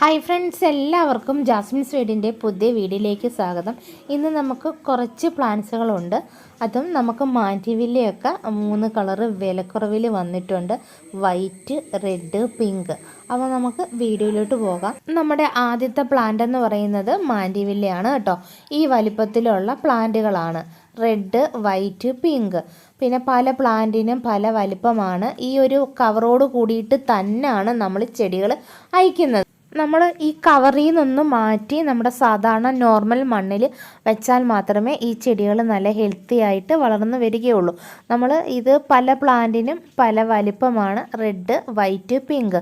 Hi friends എല്ലാവർക്കും Jasmine സ്വീഡിന്റെ പുതിയ വീഡിയോയിലേക്ക് സ്വാഗതം. ഇന്ന് നമുക്ക് കുറച്ച് പ്ലാന്റ്സുകളുണ്ട് അതും നമുക്ക് മാറ്റിവില്ലയൊക്കെ മൂന്ന് കളറ് വിലക്കുറവിൽ വന്നിട്ടുണ്ട്. White red pink. അപ്പോൾ നമുക്ക് വീഡിയോയിലോട്ട് പോകാം. നമ്മുടെ ആദ്യത്തെ പ്ലാന്റ് എന്ന് പറയുന്നത് മാൻഡിവില്ലയാണ് കേട്ടോ. ഈ വലിപ്പത്തിലുള്ള പ്ലാന്റുകളാണ്. Red white pink. പിന്നെ പല പ്ലാന്റിനും പല വലിപ്പമാണ്. ഈ ഒരു കവറോട് കൂടിയിട്ട് തന്നെയാണ് നമ്മൾ ചെടികൾ അയക്കുന്നത്. നമ്മൾ ഈ കവറിൽ നിന്നൊന്ന് മാറ്റി നമ്മുടെ സാധാരണ നോർമൽ മണ്ണിൽ വെച്ചാൽ മാത്രമേ ഈ ചെടികൾ നല്ല ഹെൽത്തി ആയിട്ട് വളർന്നു വരികയുള്ളൂ. നമ്മൾ ഇത് പല പ്ലാന്റിനും പല വലിപ്പമാണ്. Red white pink.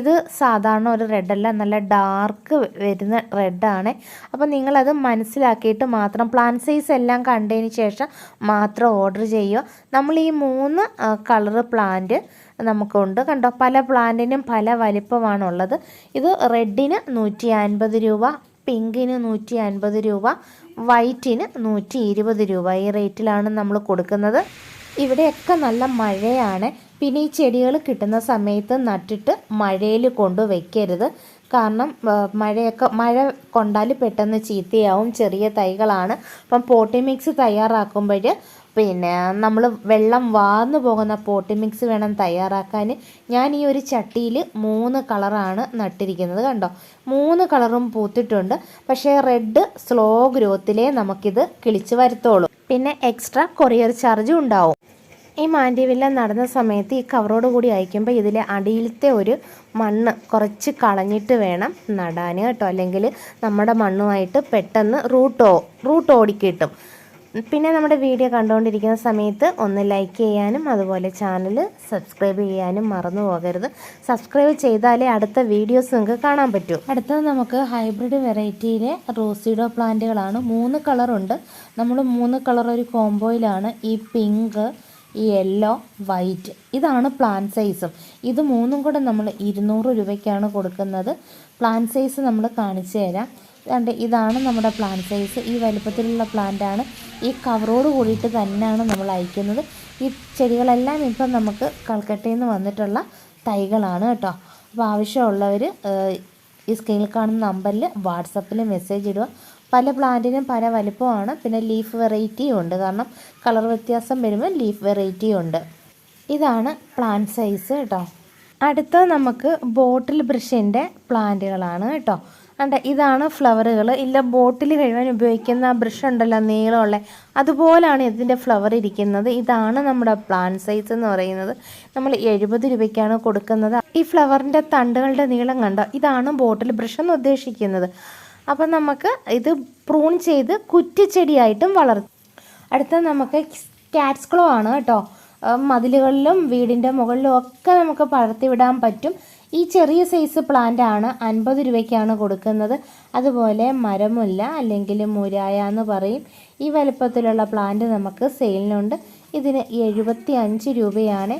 ഇത് സാധാരണ ഒരു റെഡല്ല നല്ല ഡാർക്ക് വരുന്ന റെഡാണ് അപ്പോൾ നിങ്ങളത് മനസ്സിലാക്കിയിട്ട് മാത്രം പ്ലാൻ സൈസ് എല്ലാം കണ്ടതിന് ശേഷം മാത്രം ഓർഡർ ചെയ്യുക. നമ്മൾ ഈ മൂന്ന് കളറ് പ്ലാന്റ് നമുക്കുണ്ട്. കണ്ടോ പല പ്ലാന്റിനും പല വലിപ്പമാണുള്ളത്. ഇത് റെഡിന് നൂറ്റി അൻപത് രൂപ പിങ്കിന് നൂറ്റി അൻപത് രൂപ വൈറ്റിന് നൂറ്റി ഇരുപത് രൂപ ഈ റേറ്റിലാണ് നമ്മൾ കൊടുക്കുന്നത്. ഇവിടെയൊക്കെ നല്ല മഴയാണ്. പിന്നെ ഈ ചെടികൾ കിട്ടുന്ന സമയത്ത് നട്ടിട്ട് മഴയിൽ കൊണ്ട് വയ്ക്കരുത് കാരണം മഴയൊക്കെ മഴ കൊണ്ടാൽ പെട്ടെന്ന് ചീത്തയാവും ചെറിയ തൈകളാണ്. അപ്പം പോട്ടി മിക്സ് തയ്യാറാക്കുമ്പോൾ പിന്നെ നമ്മൾ വെള്ളം വാർന്നു പോകുന്ന പോട്ടി മിക്സ് വേണം തയ്യാറാക്കാൻ. ഞാൻ ഈ ഒരു ചട്ടിയിൽ മൂന്ന് കളറാണ് നട്ടിരിക്കുന്നത് കണ്ടോ? മൂന്ന് കളറും പൂത്തിട്ടുണ്ട്. പക്ഷേ റെഡ് സ്ലോ ഗ്രോത്തിലേ നമുക്കിത് കിളിച്ച് വരുത്തുള്ളൂ. പിന്നെ എക്സ്ട്രാ കൊറിയർ ചാർജും ഉണ്ടാവും. ഈ മാൻഡിവില്ല നടന്ന സമയത്ത് ഈ കവറോട് കൂടി അയക്കുമ്പോൾ ഇതിലെ അടിയിലത്തെ ഒരു മണ്ണ് കുറച്ച് കളഞ്ഞിട്ട് വേണം നടാൻ കേട്ടോ. അല്ലെങ്കിൽ നമ്മുടെ മണ്ണുമായിട്ട് പെട്ടെന്ന് റൂട്ടോ റൂട്ട് ഓടിക്കിട്ടും. പിന്നെ നമ്മുടെ വീഡിയോ കണ്ടുകൊണ്ടിരിക്കുന്ന സമയത്ത് ഒന്ന് ലൈക്ക് ചെയ്യാനും അതുപോലെ ചാനൽ സബ്സ്ക്രൈബ് ചെയ്യാനും മറന്നു പോകരുത്. സബ്സ്ക്രൈബ് ചെയ്താലേ അടുത്ത വീഡിയോസ് നിങ്ങൾക്ക് കാണാൻ പറ്റൂ. അടുത്തത് നമുക്ക് ഹൈബ്രിഡ് വെറൈറ്റിയിലെ റോസിഡോ പ്ലാന്റുകളാണ് മൂന്ന് കളറുണ്ട് നമ്മൾ മൂന്ന് കളർ ഒരു കോംബോയിലാണ് ഈ പിങ്ക് ഈ യെല്ലോ വൈറ്റ് ഇതാണ് പ്ലാൻ സൈസും ഇത് മൂന്നും കൂടെ നമ്മൾ ഇരുന്നൂറ് രൂപയ്ക്കാണ് കൊടുക്കുന്നത്. പ്ലാൻ സൈസ് നമ്മൾ കാണിച്ചു തരാം. ഇതാണ് നമ്മുടെ പ്ലാൻ സൈസ് ഈ വലുപ്പത്തിലുള്ള പ്ലാന്റാണ് ഈ കവറോട് കൂടിയിട്ട് തന്നെയാണ് നമ്മൾ അയക്കുന്നത്. ഈ ചെടികളെല്ലാം ഇപ്പം നമുക്ക് കൽക്കട്ടയിൽ നിന്ന് വന്നിട്ടുള്ള തൈകളാണ് കേട്ടോ. അപ്പോൾ ആവശ്യമുള്ളവർ ഈ സ്ക്രീനിൽ കാണുന്ന നമ്പറിൽ വാട്സപ്പിൽ മെസ്സേജ് ഇടുക. പല പ്ലാന്റിനും പല വലിപ്പമാണ്. പിന്നെ ലീഫ് വെറൈറ്റിയും ഉണ്ട്. കാരണം കളർ വ്യത്യാസം വരുമ്പോൾ ലീഫ് വെറൈറ്റിയും ഉണ്ട്. ഇതാണ് പ്ലാന്റ് സൈസ് കേട്ടോ അടുത്ത നമുക്ക് ബോട്ടിൽ ബ്രഷിന്റെ പ്ലാന്റുകളാണ് കേട്ടോ അണ്ട ഇതാണ് ഫ്ലവറുകൾ ഇല്ല ബോട്ടിൽ കഴിവാൻ ഉപയോഗിക്കുന്ന ബ്രഷ് ഉണ്ടല്ലോ നീളമുള്ള. അതുപോലാണ് ഇതിന്റെ ഫ്ലവർ ഇരിക്കുന്നത്. ഇതാണ് നമ്മുടെ പ്ലാന്റ് സൈസ് എന്ന് പറയുന്നത്. നമ്മൾ എഴുപത് രൂപയ്ക്കാണ് കൊടുക്കുന്നത്. ഈ ഫ്ലവറിന്റെ തണ്ടുകളുടെ നീളം കണ്ടോ? ഇതാണ് ബോട്ടിൽ ബ്രഷ് എന്ന് ഉദ്ദേശിക്കുന്നത്. അപ്പം നമുക്ക് ഇത് പ്രൂൺ ചെയ്ത് കുറ്റിച്ചെടിയായിട്ടും വളർത്തും. അടുത്ത നമുക്ക് കാറ്റ്സ് ക്ലോ ആണ് കേട്ടോ. മതിലുകളിലും വീടിന്റെ മുകളിലും ഒക്കെ നമുക്ക് പടർത്തി വിടാൻ പറ്റും. ഈ ചെറിയ സൈസ് പ്ലാന്റ് ആണ് അൻപത് രൂപയ്ക്കാണ് കൊടുക്കുന്നത്. അതുപോലെ മരമുല്ല അല്ലെങ്കിൽ മുരായ എന്ന് പറയും. ഈ വലുപ്പത്തിലുള്ള പ്ലാന്റ് നമുക്ക് സെയിലിനുണ്ട് ഇതിന് എഴുപത്തി അഞ്ച് രൂപയാണ്.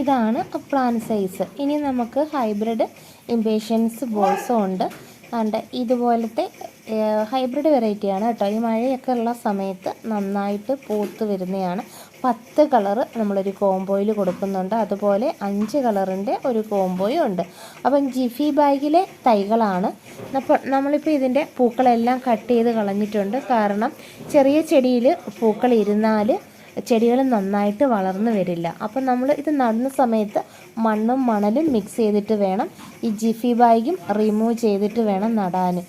ഇതാണ് പ്ലാന്റ് സൈസ് ഇനി നമുക്ക് ഹൈബ്രിഡ് ഇമ്പേഷ്യൻസ് ബോൾസും ഉണ്ട്. കണ്ട് ഇതുപോലത്തെ ഹൈബ്രിഡ് വെറൈറ്റിയാണ് കേട്ടോ. ഈ മഴയൊക്കെ ഉള്ള സമയത്ത് നന്നായിട്ട് പൂത്ത് വരുന്നതാണ് പത്ത് കളറ് നമ്മളൊരു കോംബോയിൽ കൊടുക്കുന്നുണ്ട്. അതുപോലെ അഞ്ച് കളറിന്റെ ഒരു കോംബോയും ഉണ്ട്. അപ്പം ജിഫി ബാഗിലെ തൈകളാണ്. അപ്പോൾ നമ്മളിപ്പോൾ ഇതിന്റെ പൂക്കളെല്ലാം കട്ട് ചെയ്ത് കളഞ്ഞിട്ടുണ്ട്. കാരണം ചെറിയ ചെടിയിൽ പൂക്കൾ ഇരുന്നാൽ ചെടികൾ നന്നായിട്ട് വളർന്നു വരില്ല. അപ്പം നമ്മൾ ഇത് നടുന്ന സമയത്ത് മണ്ണും മണലും മിക്സ് ചെയ്തിട്ട് വേണം ഈ ജിഫി ബാഗും റിമൂവ് ചെയ്തിട്ട് വേണം നടാൻ.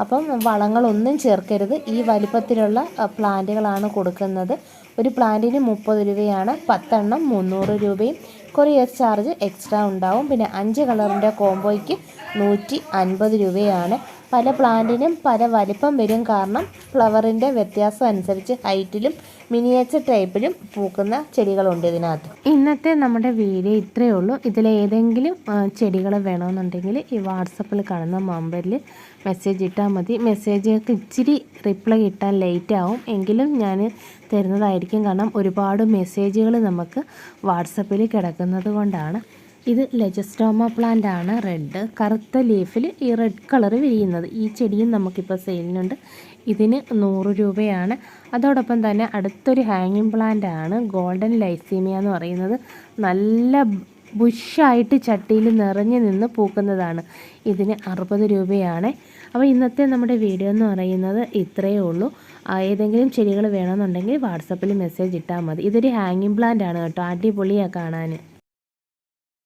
അപ്പം വളങ്ങളൊന്നും ചേർക്കരുത്. ഈ വലിപ്പത്തിലുള്ള പ്ലാന്റുകളാണ് കൊടുക്കുന്നത്. ഒരു പ്ലാന്റിന് മുപ്പത് രൂപയാണ്. പത്തെണ്ണം മുന്നൂറ് രൂപയും. കൊറിയർ ചാർജ് എക്സ്ട്രാ ഉണ്ടാവും. പിന്നെ അഞ്ച് കളറിന്റെ കോംബോയ്ക്ക് നൂറ്റി അൻപത് രൂപയാണ്. പല പ്ലാന്റിനും പല വലിപ്പം വരും. കാരണം ഫ്ലവറിന്റെ വ്യത്യാസം അനുസരിച്ച് ഹൈറ്റിലും മിനിയേച്ചർ ടൈപ്പിലും പൂക്കുന്ന ചെടികളുണ്ട് ഇതിനകത്ത്. ഇന്നത്തെ നമ്മുടെ വീഡിയോ ഇത്രയേ ഉള്ളൂ. ഇതിലേതെങ്കിലും ചെടികൾ വേണമെന്നുണ്ടെങ്കിൽ ഈ വാട്സപ്പിൽ കാണുന്ന നമ്പറിൽ മെസ്സേജ് ഇട്ടാൽ മതി. മെസ്സേജുകൾക്ക് ഇച്ചിരി റിപ്ലൈ കിട്ടാൻ ലേറ്റ് ആവും. എങ്കിലും ഞാൻ തരുന്നതായിരിക്കും. കാരണം ഒരുപാട് മെസ്സേജുകൾ നമുക്ക് വാട്സപ്പിൽ കിടക്കുന്നത് കൊണ്ടാണ്. ഇത് ലെജസ്റ്റോമ പ്ലാന്റ് ആണ്. റെഡ് കറുത്ത ലീഫിൽ ഈ റെഡ് കളർ വിരിയുന്നത്. ഈ ചെടിയും നമുക്കിപ്പോൾ സെയിലിനുണ്ട് ഇതിന് നൂറ് രൂപയാണ്. അതോടൊപ്പം തന്നെ അടുത്തൊരു ഹാങ്ങിങ് പ്ലാന്റ് ആണ്. ഗോൾഡൻ ലൈസീമിയ എന്ന് പറയുന്നത്. നല്ല ബുഷായിട്ട് ചട്ടിയിൽ നിറഞ്ഞു നിന്ന് പൂക്കുന്നതാണ്. ഇതിന് അറുപത് രൂപയാണ്. അപ്പോൾ ഇന്നത്തെ നമ്മുടെ വീഡിയോ എന്ന് പറയുന്നത് ഇത്രയേ ഉള്ളൂ. ഏതെങ്കിലും ചെടികൾ വേണമെന്നുണ്ടെങ്കിൽ വാട്സപ്പിൽ മെസ്സേജ് ഇട്ടാൽ മതി. ഇതൊരു ഹാങ്ങിങ് പ്ലാന്റ് ആണ് കേട്ടോ. അടിപൊളിയാണ് കാണാൻ